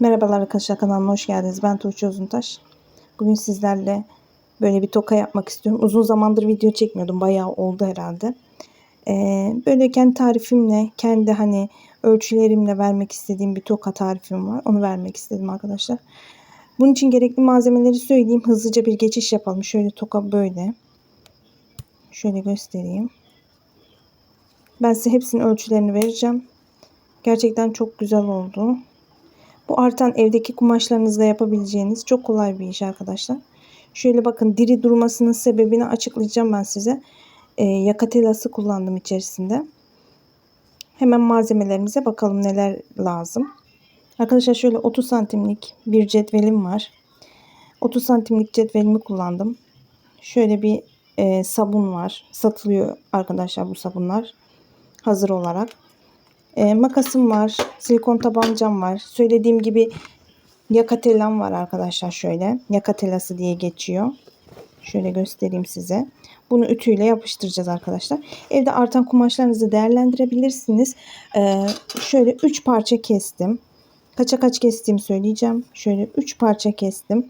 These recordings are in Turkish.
Merhabalar arkadaşlar kanalıma hoş geldiniz. Ben Tuğçe Uzuntaş. Bugün sizlerle böyle bir toka yapmak istiyorum. Uzun zamandır video çekmiyordum. Bayağı oldu herhalde. Ee, böyle kendi tarifimle, kendi hani ölçülerimle vermek istediğim bir toka tarifim var. Onu vermek istedim arkadaşlar. Bunun için gerekli malzemeleri söyleyeyim. Hızlıca bir geçiş yapalım. Şöyle toka böyle. Şöyle göstereyim. Ben size hepsinin ölçülerini vereceğim. Gerçekten çok güzel oldu. Bu artan evdeki kumaşlarınızla yapabileceğiniz çok kolay bir iş arkadaşlar. Şöyle bakın diri durmasının sebebini açıklayacağım ben size. E, yaka telası kullandım içerisinde. Hemen malzemelerimize bakalım neler lazım. Arkadaşlar şöyle 30 santimlik bir cetvelim var. 30 santimlik cetvelimi kullandım. Şöyle bir e, sabun var. Satılıyor arkadaşlar bu sabunlar. Hazır olarak. E, makasım var. Silikon tabancam var. Söylediğim gibi yakatelam var arkadaşlar şöyle. Yakatelası diye geçiyor. Şöyle göstereyim size. Bunu ütüyle yapıştıracağız arkadaşlar. Evde artan kumaşlarınızı değerlendirebilirsiniz. Ee, şöyle 3 parça kestim. Kaça kaç kestiğimi söyleyeceğim. Şöyle 3 parça kestim.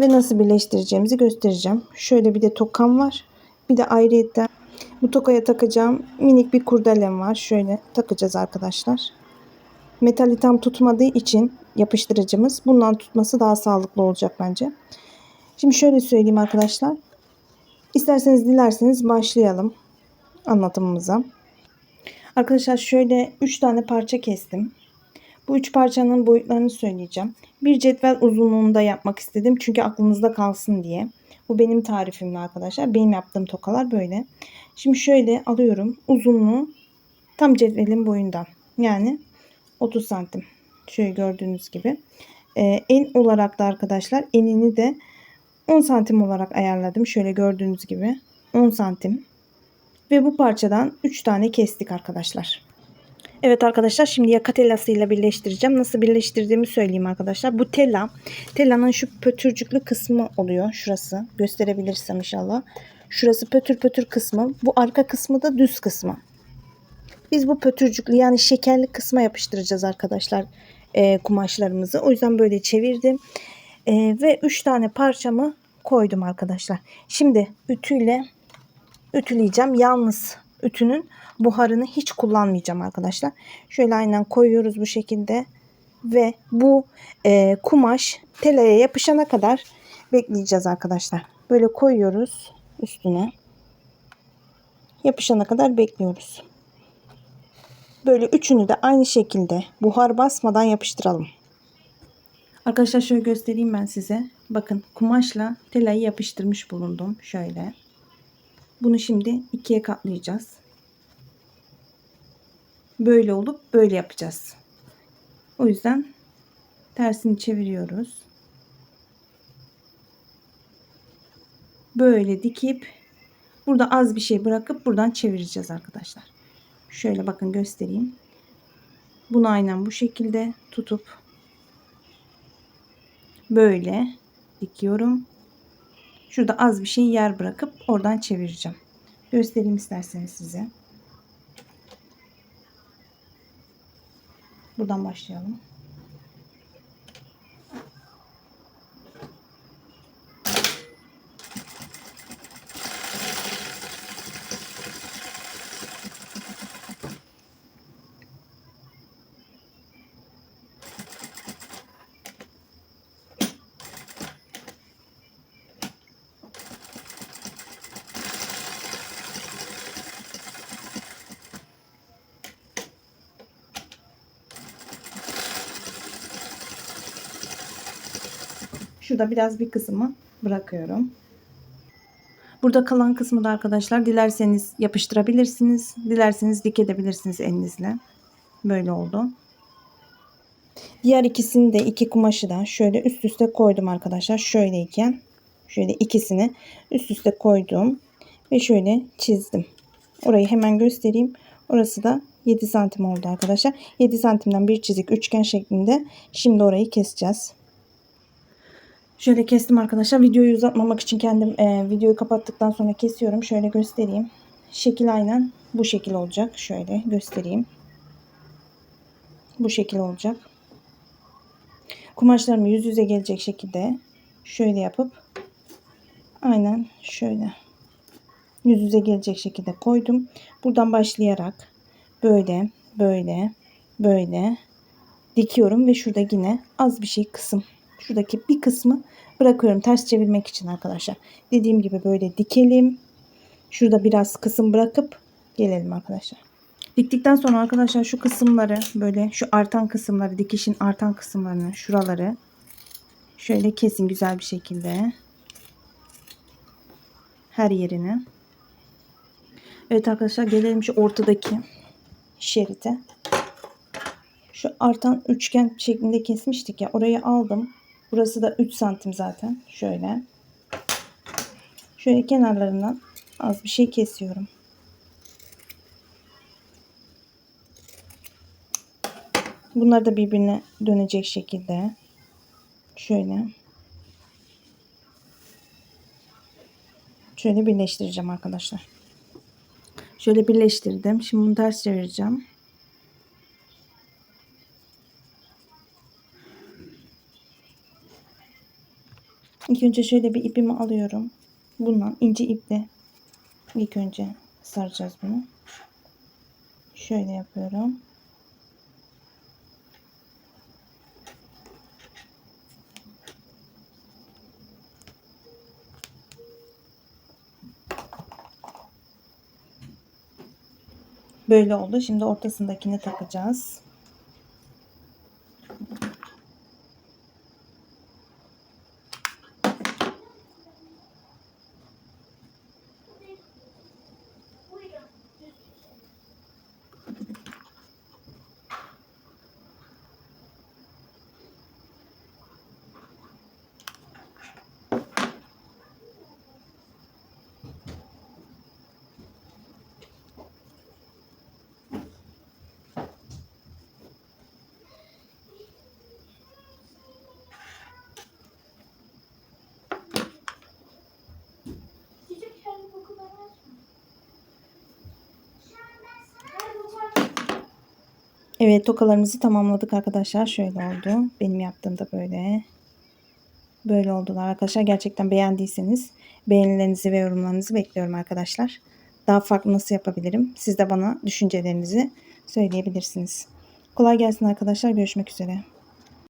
Ve nasıl birleştireceğimizi göstereceğim. Şöyle bir de tokam var. Bir de ayrıyetten bu tokaya takacağım minik bir kurdelem var. Şöyle takacağız arkadaşlar. Metali tam tutmadığı için yapıştırıcımız bundan tutması daha sağlıklı olacak bence. Şimdi şöyle söyleyeyim arkadaşlar. İsterseniz dilerseniz başlayalım anlatımımıza. Arkadaşlar şöyle 3 tane parça kestim. Bu üç parçanın boyutlarını söyleyeceğim. Bir cetvel uzunluğunda yapmak istedim. Çünkü aklınızda kalsın diye. Bu benim tarifimle arkadaşlar. Benim yaptığım tokalar böyle. Şimdi şöyle alıyorum. Uzunluğu tam cetvelin boyundan. Yani 30 santim. Şöyle gördüğünüz gibi. Ee, en olarak da arkadaşlar enini de 10 santim olarak ayarladım. Şöyle gördüğünüz gibi 10 santim. Ve bu parçadan 3 tane kestik arkadaşlar. Evet arkadaşlar şimdi yaka telasıyla birleştireceğim. Nasıl birleştirdiğimi söyleyeyim arkadaşlar. Bu tela, telanın şu pötürcüklü kısmı oluyor. Şurası gösterebilirsem inşallah. Şurası pötür pötür kısmı. Bu arka kısmı da düz kısmı. Biz bu pötürcüklü yani şekerli kısma yapıştıracağız arkadaşlar e, kumaşlarımızı. O yüzden böyle çevirdim. E, ve 3 tane parçamı koydum arkadaşlar. Şimdi ütüyle ütüleyeceğim. Yalnız ütünün buharını hiç kullanmayacağım arkadaşlar. Şöyle aynen koyuyoruz bu şekilde. Ve bu e, kumaş telaya yapışana kadar bekleyeceğiz arkadaşlar. Böyle koyuyoruz üstüne. Yapışana kadar bekliyoruz. Böyle üçünü de aynı şekilde buhar basmadan yapıştıralım. Arkadaşlar şöyle göstereyim ben size. Bakın kumaşla telayı yapıştırmış bulundum. Şöyle. Bunu şimdi ikiye katlayacağız. Böyle olup böyle yapacağız. O yüzden tersini çeviriyoruz. Böyle dikip burada az bir şey bırakıp buradan çevireceğiz arkadaşlar. Şöyle bakın göstereyim. Bunu aynen bu şekilde tutup böyle dikiyorum. Şurada az bir şey yer bırakıp oradan çevireceğim. Göstereyim isterseniz size. Buradan başlayalım. Şurada biraz bir kısmı bırakıyorum. Burada kalan kısmı da arkadaşlar dilerseniz yapıştırabilirsiniz. Dilerseniz dikebilirsiniz elinizle. Böyle oldu. Diğer ikisini de iki kumaşı da şöyle üst üste koydum arkadaşlar. Şöyleyken şöyle ikisini üst üste koydum ve şöyle çizdim. Orayı hemen göstereyim. Orası da 7 santim oldu arkadaşlar. 7 santimden bir çizik üçgen şeklinde. Şimdi orayı keseceğiz. Şöyle kestim arkadaşlar. Videoyu uzatmamak için kendim e, videoyu kapattıktan sonra kesiyorum. Şöyle göstereyim. Şekil aynen bu şekil olacak. Şöyle göstereyim. Bu şekil olacak. kumaşlarımı yüz yüze gelecek şekilde şöyle yapıp aynen şöyle yüz yüze gelecek şekilde koydum. Buradan başlayarak böyle böyle böyle dikiyorum ve şurada yine az bir şey kısım şuradaki bir kısmı bırakıyorum ters çevirmek için arkadaşlar. Dediğim gibi böyle dikelim. Şurada biraz kısım bırakıp gelelim arkadaşlar. Diktikten sonra arkadaşlar şu kısımları böyle şu artan kısımları dikişin artan kısımlarını şuraları şöyle kesin güzel bir şekilde her yerini. Evet arkadaşlar gelelim şu ortadaki şerite. Şu artan üçgen şeklinde kesmiştik ya orayı aldım. Burası da 3 santim zaten. Şöyle. Şöyle kenarlarından az bir şey kesiyorum. Bunlar da birbirine dönecek şekilde. Şöyle. Şöyle birleştireceğim arkadaşlar. Şöyle birleştirdim. Şimdi bunu ters çevireceğim. İlk önce şöyle bir ipimi alıyorum. Bundan ince iple ilk önce saracağız bunu. Şöyle yapıyorum. Böyle oldu. Şimdi ortasındakini takacağız. Evet tokalarımızı tamamladık arkadaşlar. Şöyle oldu. Benim yaptığımda böyle. Böyle oldular arkadaşlar. Gerçekten beğendiyseniz beğenilerinizi ve yorumlarınızı bekliyorum arkadaşlar. Daha farklı nasıl yapabilirim? Siz de bana düşüncelerinizi söyleyebilirsiniz. Kolay gelsin arkadaşlar. Görüşmek üzere.